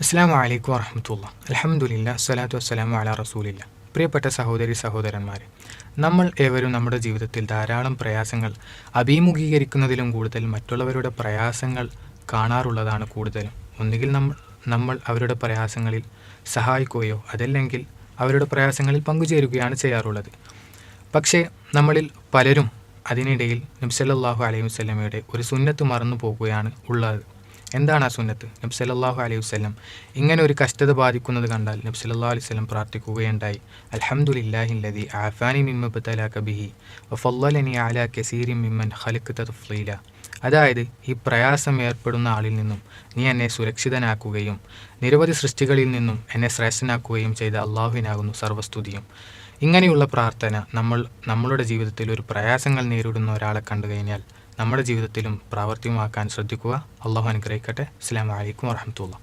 അസ്സാം വലൈക്കും വറഹമത്തുള്ള. അലഹമുല്ല സ്വലാത്തു വസ്സലാമു അല റസൂലില്ല. പ്രിയപ്പെട്ട സഹോദരി സഹോദരന്മാരെ നമ്മൾ ഏവരും നമ്മുടെ ജീവിതത്തിൽ ധാരാളം പ്രയാസങ്ങൾ അഭിമുഖീകരിക്കുന്നതിലും കൂടുതൽ മറ്റുള്ളവരുടെ പ്രയാസങ്ങൾ കാണാറുള്ളതാണ് കൂടുതലും. ഒന്നുകിൽ നമ്മൾ നമ്മൾ അവരുടെ പ്രയാസങ്ങളിൽ സഹായിക്കുകയോ അതല്ലെങ്കിൽ അവരുടെ പ്രയാസങ്ങളിൽ പങ്കുചേരുകയാണ് ചെയ്യാറുള്ളത്. പക്ഷേ നമ്മളിൽ പലരും അതിനിടയിൽ നബ്സല്ലാഹു അലൈഹി വസ്ലമയുടെ ഒരു സുന്നത്ത് മറന്നു പോകുകയാണ് ഉള്ളത്. എന്താണ് ആ സുന്നത്ത്? നബി സല്ലാഹു അലൈഹി വസ്ലം ഇങ്ങനെ ഒരു കഷ്ടത ബാധിക്കുന്നത് കണ്ടാൽ നബി സല്ലാ അലൈഹി വസ്ലം പ്രാർത്ഥിക്കുകയുണ്ടായി. അലഹമുല്ലാഹില്ലതി ആഫാനി മിമ്മബത്തല കബിഹി വഫല്ലനി അല കസീരി മിമ്മൻ ഖലിഖ് തഫ്ലീല അതായത് ഈ പ്രയാസം ഏർപ്പെടുന്ന ആളിൽ നിന്നും നീ എന്നെ സുരക്ഷിതനാക്കുകയും നിരവധി സൃഷ്ടികളിൽ നിന്നും എന്നെ ശ്രേഷ്ഠനാക്കുകയും ചെയ്ത അള്ളാഹുവിനാകുന്നു സർവസ്തുതിയും. ഇങ്ങനെയുള്ള പ്രാർത്ഥന നമ്മൾ നമ്മളുടെ ജീവിതത്തിൽ ഒരു പ്രയാസങ്ങൾ നേരിടുന്ന ഒരാളെ കണ്ടു കഴിഞ്ഞാൽ നമ്മുടെ ജീവിതത്തിലും പ്രാവർത്തികമാക്കാൻ ശ്രദ്ധിക്കുക. അള്ളാഹു അനുഗ്രഹിക്കട്ടെ. അസ്സാം വലൈക്കും വാഹമത്തുള്ള